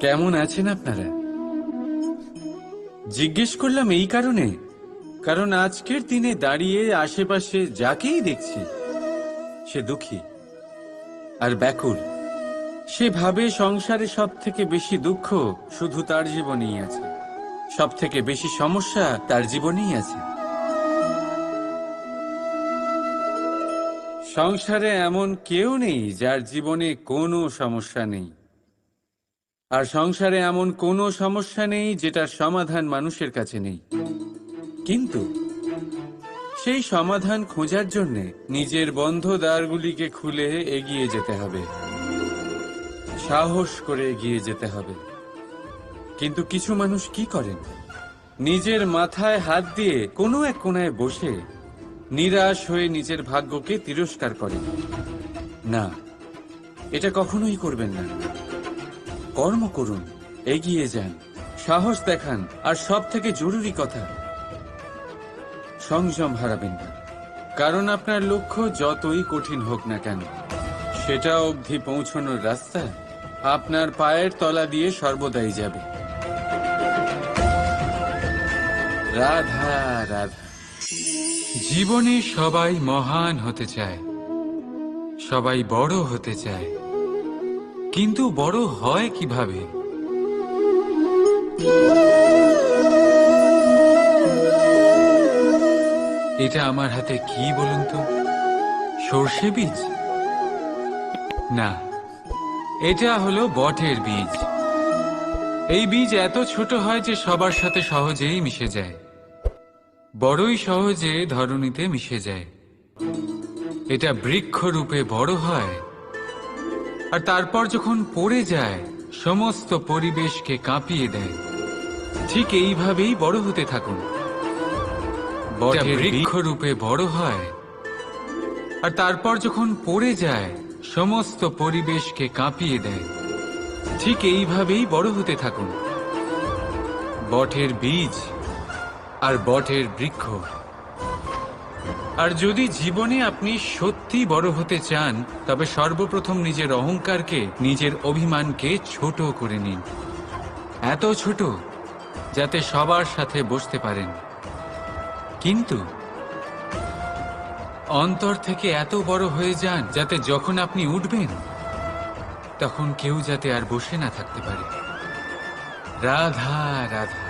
কেমন আছেন আপনারা? জিজ্ঞেস করলাম এই কারণে, কারণ আজকের দিনে দাঁড়িয়ে আশেপাশে যাকেই দেখছি, সে দুঃখী আর ব্যাকুল। সে ভাবে সংসারে সব থেকে বেশি দুঃখ শুধু তার জীবনেই আছে। সব থেকে বেশি সমস্যা তার জীবনেই আছে। সংসারে এমন কেউ নেই যার জীবনে কোনো সমস্যা নেই। আর সংসারে এমন কোনো সমস্যা নেই যেটার সমাধান মানুষের কাছে নেই। কিন্তু সেই সমাধান খোঁজার জন্য নিজের বন্ধ দ্বারগুলিকে খুলে এগিয়ে যেতে হবে। সাহস করে এগিয়ে যেতে হবে। কিন্তু কিছু মানুষ কি করেন? নিজের মাথায় হাত দিয়ে কোনো এক কোনায় বসে নিরাশ হয়ে নিজের ভাগ্যকে তিরস্কার করেন। না, এটা কখনোই করবেন না। কর্ম করুন, এগিয়ে যান, সাহস দেখান, আর সব থেকে জরুরি কথা, সংযম হারাবেন না। কারণ আপনার লক্ষ্য যতই কঠিন হোক না কেন, সেটা অবধি পৌঁছানোর রাস্তা আপনার পায়ের তলা দিয়ে সর্বদাই যাবে। রাধা রাধা। জীবনে সবাই মহান হতে চায়। সবাই বড় হতে চায়। কিন্তু বড় হয় কীভাবে? এটা আমার হাতে কি বলুন তো? সর্ষে বীজ? না, এটা হলো বটের বীজ। এই বীজ এত ছোট হয় যে সবার সাথে সহজেই মিশে যায়। বড়ই সহজে ধরণীতে মিশে যায়। এটা বৃক্ষ রূপে বড় হয় আর তারপর যখন পড়ে যায় সমস্ত পরিবেশকে কাঁপিয়ে দেয়। ঠিক এইভাবেই বড় হতে থাকুন। বৃক্ষ রূপে বড় হয় আর তারপর যখন পড়ে যায় সমস্ত পরিবেশকে কাঁপিয়ে দেয়। ঠিক এইভাবেই বড় হতে থাকুন। বটের বীজ আর বটের বৃক্ষ। আর যদি জীবনে আপনি সত্যি বড় হতে চান, তবে সর্বপ্রথম নিজের অহংকারকে, নিজের অভিমানকে ছোট করে নিন। এত ছোট, যাতে সবার সাথে বসতে পারেন। কিন্তু অন্তর থেকে এত বড় হয়ে যান, যাতে যখন আপনি উঠবেন, তখন কেউ যাতে আর বসে না থাকতে পারে। রাধা রাধা।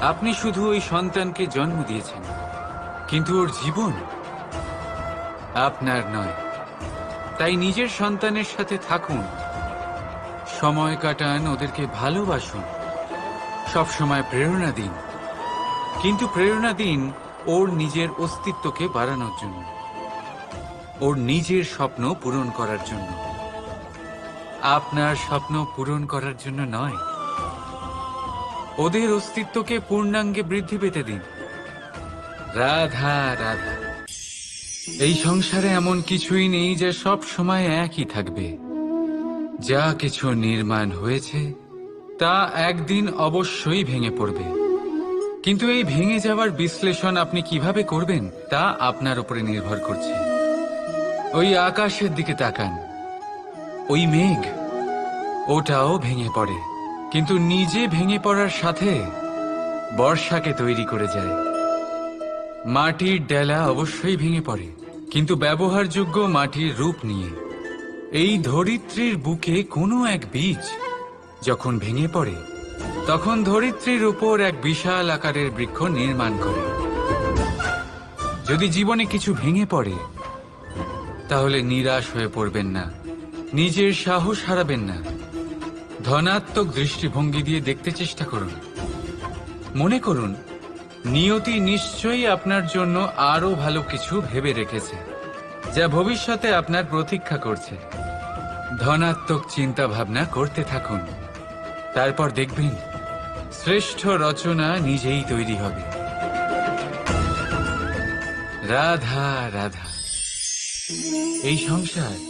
আপনি শুধু ওই সন্তানকে জন্ম দিয়েছেন, কিন্তু ওর জীবন আপনার নয়। তাই নিজের সন্তানের সাথে থাকুন, সময় কাটান, ওদেরকে ভালোবাসুন, সবসময় প্রেরণা দিন। কিন্তু প্রেরণা দিন ওর নিজের অস্তিত্বকে বাড়ানোর জন্য, ওর নিজের স্বপ্ন পূরণ করার জন্য। আপনার স্বপ্ন পূরণ করার জন্য নয় ওদের অস্তিত্বকে পূর্ণাঙ্গে বৃদ্ধি পেতে দিন। রাধা রাধা। এই সংসারে এমন কিছুই নেই যে সব সময় একই থাকবে। যা কিছু নির্মাণ হয়েছে, তা একদিন অবশ্যই ভেঙে পড়বে। কিন্তু এই ভেঙে যাওয়ার বিশ্লেষণ আপনি কীভাবে করবেন, তা আপনার উপরে নির্ভর করছে। ওই আকাশের দিকে তাকান। ওই মেঘ, ওটাও ভেঙে পড়ে। কিন্তু নিজে ভেঙে পড়ার সাথে বর্ষাকে তৈরি করে যায়। মাটির ডেলা অবশ্যই ভেঙে পড়ে, কিন্তু ব্যবহারযোগ্য মাটির রূপ নিয়ে। এই ধরিত্রীর বুকে কোনো এক বীজ যখন ভেঙে পড়ে, তখন ধরিত্রীর উপর এক বিশাল আকারের বৃক্ষ নির্মাণ করে। যদি জীবনে কিছু ভেঙে পড়ে, তাহলে নিরাশ হয়ে পড়বেন না, নিজের সাহস হারাবেন না। ধনাত্মক দৃষ্টিভঙ্গি দিয়ে দেখতে চেষ্টা করুন। মনে করুন, নিয়তি নিশ্চয়ই আপনার জন্য আরও ভালো কিছু ভেবে রেখেছে, যা ভবিষ্যতে আপনার প্রতীক্ষা করছে। ধনাত্মক চিন্তা ভাবনা করতে থাকুন। তারপর দেখবেন, শ্রেষ্ঠ রচনা নিজেই তৈরি হবে। রাধা রাধা। এই সংসার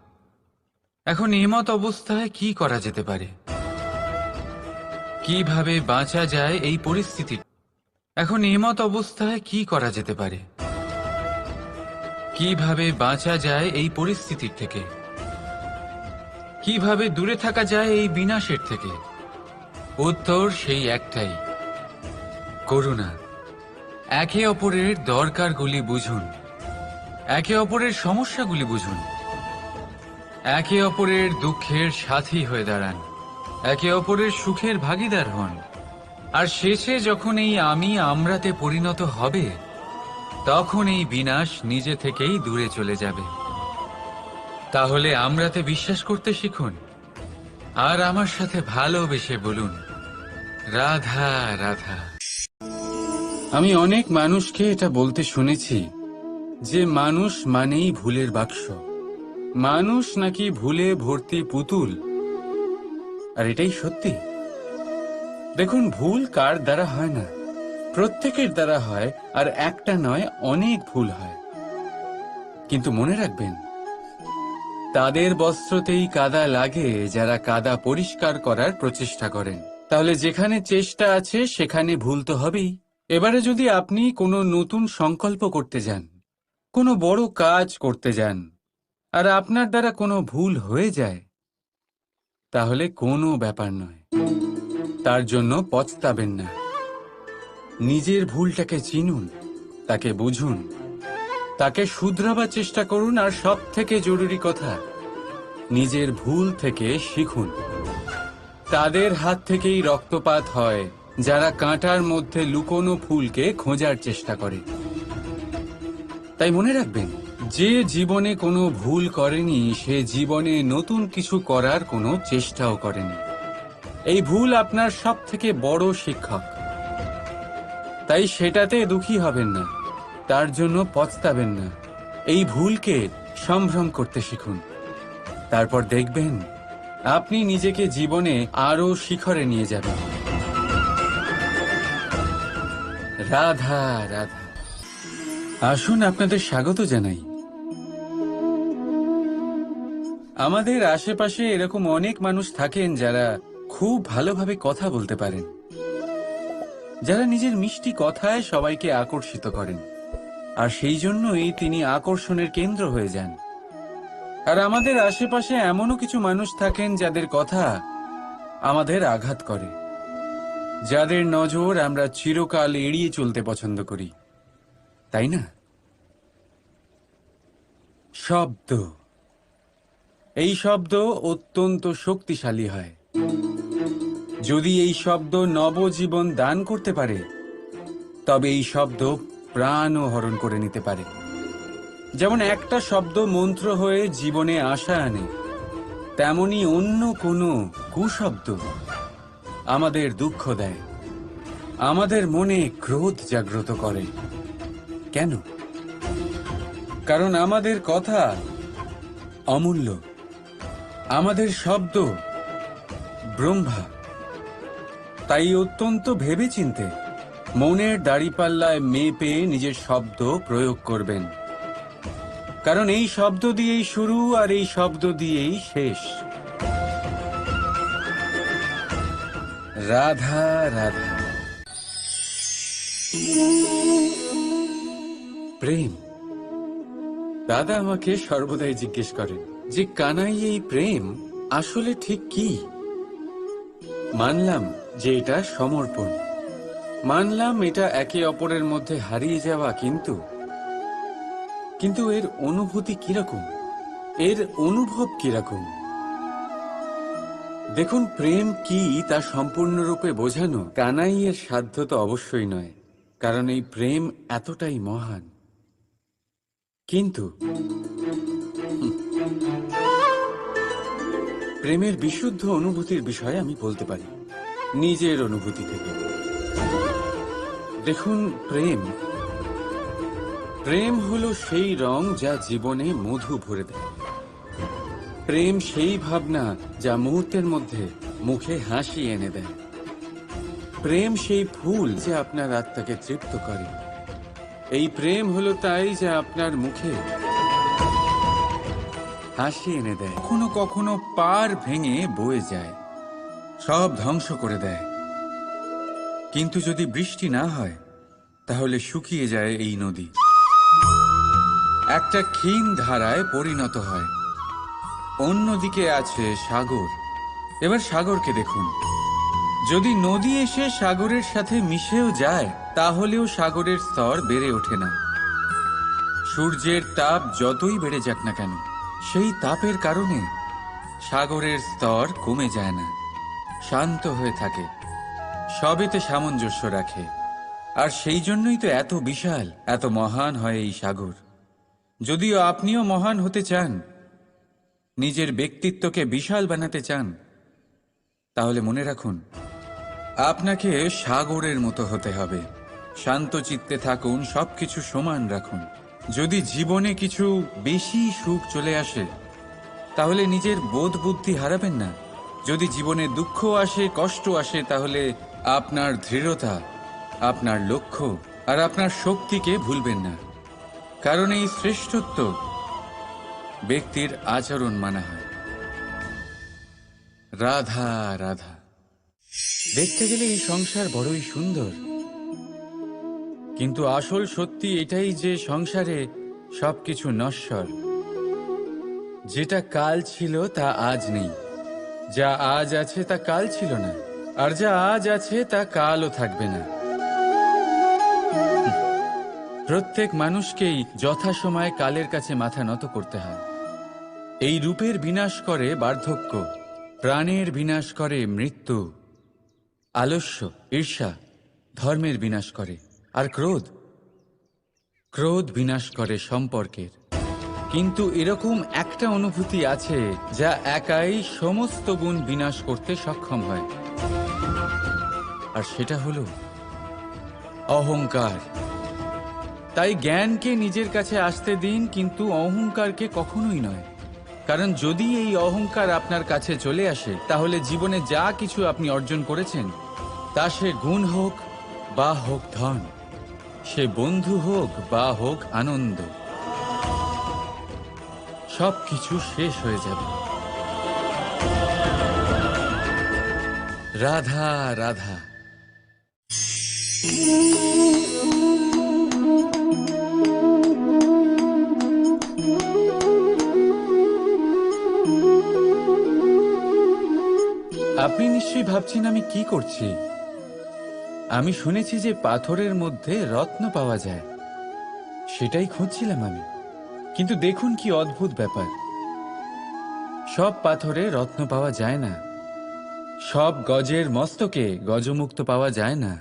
এখন এমত অবস্থায় কি করা যেতে পারে? কীভাবে বাঁচা যায় এই পরিস্থিতি? এখন এমত অবস্থায় কি করা যেতে পারে? কীভাবে বাঁচা যায় এই পরিস্থিতির থেকে? কীভাবে দূরে থাকা যায় এই বিনাশের থেকে? উত্তর সেই একটাই। করুণা, একে অপরের দরকারগুলি বুঝুন। একে অপরের সমস্যাগুলি বুঝুন। একে অপরের দুঃখের সাথী হয়ে দাঁড়ান। একে অপরের সুখের ভাগিদার হন। আর শেষে যখন এই আমি আমরাতে পরিণত হবে, তখন এই বিনাশ নিজে থেকেই দূরে চলে যাবে। তাহলে আমরাতে বিশ্বাস করতে শিখুন, আর আমার সাথে ভালোবেসে বলুন, রাধা রাধা। আমি অনেক মানুষকে এটা বলতে শুনেছি, যে মানুষ মানেই ভুলের বাক্স। মানুষ নাকি ভুলে ভর্তি পুতুল? আর এটাই সত্যি। দেখুন, ভুল কার দ্বারা হয় না? প্রত্যেকের দ্বারা হয়, আর একটা নয়, অনেক ভুল হয়। কিন্তু মনে রাখবেন, তাদের বস্ত্রতেই কাদা লাগে যারা কাদা পরিষ্কার করার প্রচেষ্টা করেন। তাহলে যেখানে চেষ্টা আছে, সেখানে ভুল তো হবেই। এবারে যদি আপনি কোনো নতুন সংকল্প করতে যান, কোনো বড় কাজ করতে যান আর আপনার দ্বারা কোনো ভুল হয়ে যায়, তাহলে কোনো ব্যাপার নয়। তার জন্য পচতাবেন না। নিজের ভুলটাকে চিনুন, তাকে বুঝুন, তাকে শুধরাবার চেষ্টা করুন, আর সব থেকে জরুরি কথা, নিজের ভুল থেকে শিখুন। তাদের হাত থেকেই রক্তপাত হয়, যারা কাঁটার মধ্যে লুকোনো ফুলকে খোঁজার চেষ্টা করে। তাই মনে রাখবেন যে জীবনে কোনো ভুল করেনি, সে জীবনে নতুন কিছু করার কোনো চেষ্টাও করেনি। এই ভুল আপনার সব থেকে বড় শিক্ষক। তাই সেটাতে দুঃখী হবেন না, তার জন্য পচতাবেন না। এই ভুলকে সম্ভ্রম করতে শিখুন। তারপর দেখবেন, আপনি নিজেকে জীবনে আরও শিখরে নিয়ে যাবেন। রাধা রাধা। আসুন আপনাদের স্বাগত জানাই। আমাদের আশেপাশে এরকম অনেক মানুষ থাকেন যারা খুব ভালোভাবে কথা বলতে পারেন। যারা নিজের মিষ্টি কথায় সবাইকে আকর্ষিত করেন। আর সেই জন্যই তিনি আকর্ষণের কেন্দ্র হয়ে যান। আর আমাদের আশেপাশে এমনও কিছু মানুষ থাকেন যাদের কথা আমাদের আঘাত করে। যাদের নজর আমরা চিরকাল এড়িয়ে চলতে পছন্দ করি। তাই না? শব্দ। এই শব্দ অত্যন্ত শক্তিশালী হয়। যদি এই শব্দ নবজীবন দান করতে পারে, তবে এই শব্দ প্রাণও হরণ করে নিতে পারে। যেমন একটা শব্দ মন্ত্র হয়ে জীবনে আশা আনে, তেমনি অন্য কোনো কুশব্দ আমাদের দুঃখ দেয়, আমাদের মনে ক্রোধ জাগ্রত করে। কেন? কারণ আমাদের কথা অমূল্য। আমাদের শব্দ ব্রহ্মা। তাই অত্যন্ত ভেবেচিন্তে মনের দাড়িপাল্লায় মেপে নিজের শব্দ প্রয়োগ করবেন। কারণ এই শব্দ দিয়েই শুরু আর এই শব্দ দিয়েই শেষ। রাধা রাধা। প্রেম। দাদা আমাকে সর্বদাই জিজ্ঞেস করেন যে কানাই এই প্রেম, আসলে ঠিক কি? মানলাম যে এটা সমর্পণ। মানলাম এটা একে অপরের মধ্যে হারিয়ে যাওয়া কিন্তু। কিন্তু এর অনুভূতি কীরকম? এর অনুভব কীরকম? দেখুন, প্রেম কি তা সম্পূর্ণরূপে বোঝানো? কানাইয়ের সাধ্য তো অবশ্যই নয়, কারণ এই প্রেম এতটাই মহান। কিন্তু প্রেমের বিশুদ্ধ অনুভূতির বিষয়ে আমি বলতে পারি। নিজের অনুভূতি থেকে। দেখুন, প্রেম। প্রেম হলো সেই রং যা জীবনে মধু ভরে দেয়। প্রেম সেই ভাবনা যা মুহূর্তের মধ্যে মুখে হাসি এনে দেয়। প্রেম সেই ফুল যে আপনার আত্মাকে তৃপ্ত করে। এই প্রেম হলো তাই যা আপনার মুখে হাসি এনে দেয়। কখনো কখনো পার ভেঙে বয়ে যায়। সব ধ্বংস করে দেয়। কিন্তু যদি বৃষ্টি না হয়, তাহলে শুকিয়ে যায় এই নদী। একটা ক্ষীণ ধারায় পরিণত হয়। অন্যদিকে আছে সাগর। এবার সাগরকে দেখুন। যদি নদী এসে সাগরের সাথে মিশেও যায়, তাহলেও সাগরের স্তর বেড়ে ওঠে না। সূর্যের তাপ যতই বেড়ে যাক না কেন সেই তাপের কারণে সাগরের স্তর কমে যায় না, শান্ত হয়ে থাকে সবেতে সামঞ্জস্য রাখে। আর সেই জন্যই তো এত বিশাল, এত মহান হয় এই সাগর। যদিও আপনিও মহান হতে চান, নিজের ব্যক্তিত্বকে বিশাল বানাতে চান, তাহলে মনে রাখুন, আপনাকে সাগরের মতো হতে হবে। শান্ত চিত্তে থাকুন, সবকিছু সমান রাখুন। যদি জীবনে কিছু বেশি সুখ চলে আসে, তাহলে নিজের বোধ বুদ্ধি হারাবেন না। যদি জীবনে দুঃখ আসে কষ্ট আসে, তাহলে আপনার দৃঢ়তা, আপনার লক্ষ্য আর আপনার শক্তিকে ভুলবেন না। কারণ এই শ্রেষ্ঠত্ব ব্যক্তির আচরণ মানা হয়। রাধা রাধা। দেখতে গেলে এই সংসার বড়ই সুন্দর। কিন্তু আসল সত্যি এটাই যে সংসারে সবকিছু নশ্বর। যেটা কাল ছিল, তা আজ নেই। যা আজ আছে, তা কাল ছিল না। আর যা আজ আছে, তা কালও থাকবে না। প্রত্যেক মানুষকেই যথাসময়ে কালের কাছে মাথা নত করতে হয়। এই রূপের বিনাশ করে বার্ধক্য, প্রাণের বিনাশ করে মৃত্যু, আলস্য, ঈর্ষা, ধর্মের বিনাশ করে। আর ক্রোধ? ক্রোধ বিনাশ করে সম্পর্কের। কিন্তু এরকম একটা অনুভূতি আছে যা একাই সমস্ত গুণ বিনাশ করতে সক্ষম হয়। আর সেটা হলো অহংকার। তাই জ্ঞানকে নিজের কাছে আসতে দিন, কিন্তু অহংকারকে কখনোই নয়। কারণ যদি এই অহংকার আপনার কাছে চলে আসে, তাহলে জীবনে যা কিছু আপনি অর্জন করেছেন, তা সে গুণ হোক বা হোক ধন। সে বন্ধু হোক বা হোক আনন্দ সব কিছু শেষ হয়ে যাবে। রাধা রাধা। আপনি নিশ্চয়ই ভাবছেন আমি কি করছি? আমি শুনেছি যে পাথরের মধ্যে রত্ন পাওয়া যায়। সেটাই খুঁজছিলাম আমি। কিন্তু দেখুন কি অদ্ভুত ব্যাপার। সব পাথরে রত্ন পাওয়া যায় না। সব গজের মস্তকে গজমুক্ত পাওয়া যায় না।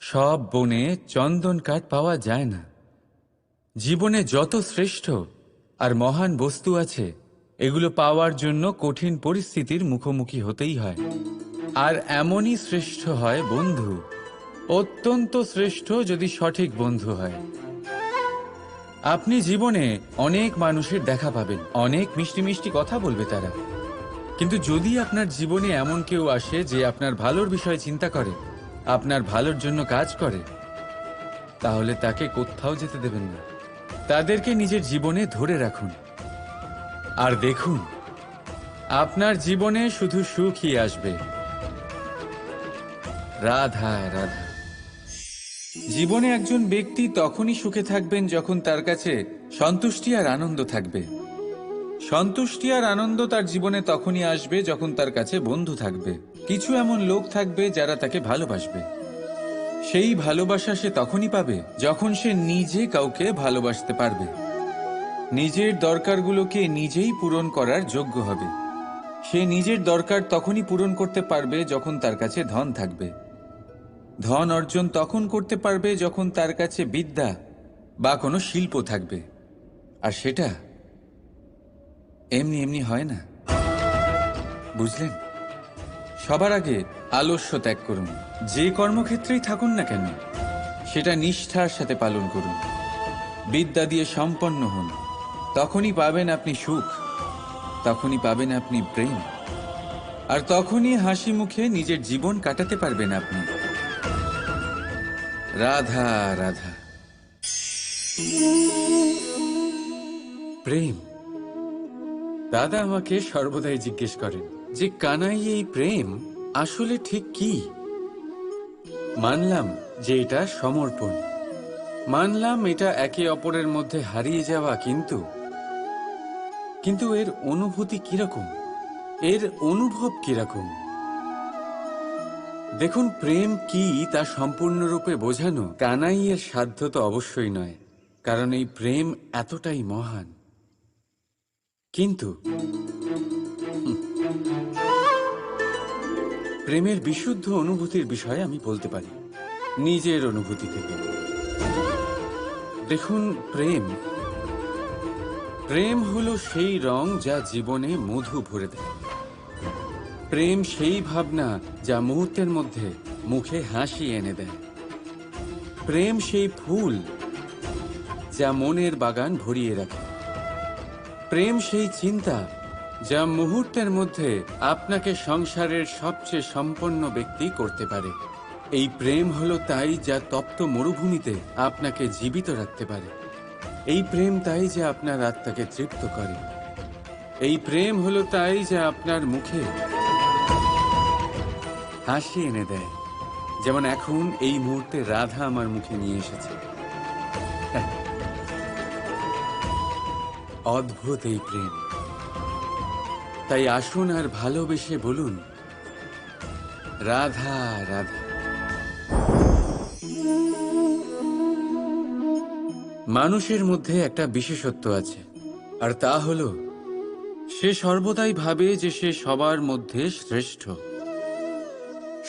সব বনে চন্দন কাঠ পাওয়া যায় না। জীবনে যত শ্রেষ্ঠ আর মহান বস্তু আছে, এগুলো পাওয়ার জন্য কঠিন পরিস্থিতির মুখোমুখি হতেই হয়। আর এমনই শ্রেষ্ঠ হয় বন্ধু। অত্যন্ত শ্রেষ্ঠ যদি সঠিক বন্ধু হয়। আপনি জীবনে অনেক মানুষের দেখা পাবেন, অনেক মিষ্টি মিষ্টি কথা বলবে তারা। কিন্তু যদি আপনার জীবনে এমন কেউ আসে যে আপনার ভালোর বিষয়ে চিন্তা করে, আপনার ভালোর জন্য কাজ করে, তাহলে তাকে কোথাও যেতে দেবেন না। তাদেরকে নিজের জীবনে ধরে রাখুন। আর দেখুন, আপনার জীবনে শুধু সুখই আসবে। রাধা রাধা। জীবনে একজন ব্যক্তি তখনই সুখে থাকবেন যখন তার কাছে সন্তুষ্টি আর আনন্দ থাকবে। সন্তুষ্টি আর আনন্দ তার জীবনে তখনই আসবে যখন তার কাছে বন্ধু থাকবে। কিছু এমন লোক থাকবে যারা তাকে ভালোবাসবে। সেই ভালোবাসা সে তখনই পাবে যখন সে নিজে কাউকে ভালোবাসতে পারবে। নিজের দরকারগুলোকে নিজেই পূরণ করার যোগ্য হবে। সে নিজের দরকার তখনই পূরণ করতে পারবে যখন তার কাছে ধন থাকবে। ধন অর্জন তখন করতে পারবে যখন তার কাছে বিদ্যা বা কোনো শিল্প থাকবে। আর সেটা এমনি এমনি হয় না। বুঝলেন? সবার আগে আলস্য ত্যাগ করুন। যে কর্মক্ষেত্রেই থাকুন না কেন, সেটা নিষ্ঠার সাথে পালন করুন। বিদ্যা দিয়ে সম্পন্ন হন। তখনই পাবেন আপনি সুখ, তখনই পাবেন আপনি প্রেম। আর তখনই হাসি মুখে নিজের জীবন কাটাতে পারবেন আপনি। রাধা রাধা। প্রেম। দাদা আমাকে সর্বদাই জিজ্ঞেস করেন যে, কানাই, এই প্রেম আসলে ঠিক কি? মানলাম যে এটা সমর্পণ। মানলাম এটা একে অপরের মধ্যে হারিয়ে যাওয়া কিন্তু। কিন্তু এর অনুভূতি কীরকম? এর অনুভব কীরকম? দেখুন, প্রেম কি তা সম্পূর্ণরূপে বোঝানো? কানাইয়ের সাধ্য তো অবশ্যই নয়, কারণ এই প্রেম এতটাই মহান। কিন্তু, প্রেমের বিশুদ্ধ অনুভূতির বিষয়ে আমি বলতে পারি, নিজের অনুভূতি থেকে। দেখুন, প্রেম প্রেম হলো সেই রং যা জীবনে মধু ভরে দেয়। প্রেম সেই ভাবনা যা মুহূর্তের মধ্যে মুখে হাসি এনে দেয়। প্রেম সেই ফুল যা মনের বাগান ভরিয়ে রাখে। প্রেম সেই চিন্তা যা মুহূর্তের মধ্যে আপনাকে সংসারের সবচেয়ে সম্পন্ন ব্যক্তি করতে পারে। এই প্রেম হলো তাই যা তপ্ত মরুভূমিতে আপনাকে জীবিত রাখতে পারে। এই প্রেম তাই যে আপনার আত্মাকে তৃপ্ত করে। এই প্রেম হলো তাই যা আপনার মুখে হাসি এনে দেয়, যেমন এখন এই মুহূর্তে রাধা আমার মুখে নিয়ে এসেছে। অদ্ভুত এই প্রেম। তাই আসুন আর ভালোবেসে বলুন, রাধা রাধা। মানুষের মধ্যে একটা বিশেষত্ব আছে, আর তা হলো, সে সর্বদাই ভাবে যে সে সবার মধ্যে শ্রেষ্ঠ।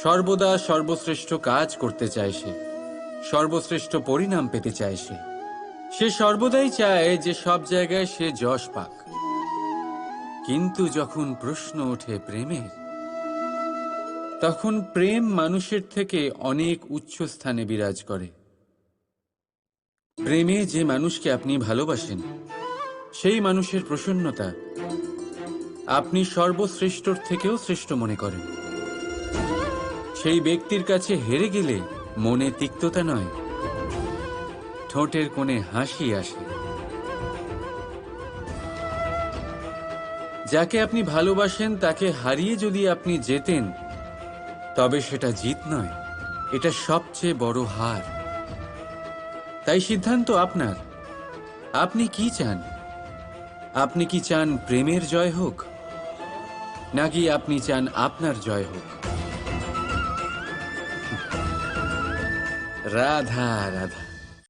সর্বদা সর্বশ্রেষ্ঠ কাজ করতে চায় সে, সর্বশ্রেষ্ঠ পরিণাম পেতে চায় সে। সে সর্বদাই চায় যে সব জায়গায় সে যশ পাক। কিন্তু যখন প্রশ্ন ওঠে প্রেমের, তখন প্রেম মানুষের থেকে অনেক উচ্চ স্থানে বিরাজ করে। প্রেমে যে মানুষকে আপনি ভালোবাসেন, সেই মানুষের প্রসন্নতা আপনি সর্বশ্রেষ্ঠর থেকেও শ্রেষ্ঠ মনে করেন। সেই ব্যক্তির কাছে হেরে গেলে মনে তিক্ততা নয়। ঠোঁটের কোণে হাসি আসে। যাকে আপনি ভালোবাসেন, তাকে হারিয়ে যদি আপনি যেতেন তবে সেটা জিত নয়। এটা সবচেয়ে বড় হার। তাই সিদ্ধান্ত আপনার। আপনি কি চান? আপনি কি চান প্রেমের জয় হোক, নাকি আপনি চান আপনার জয় হোক? রাধা রাধা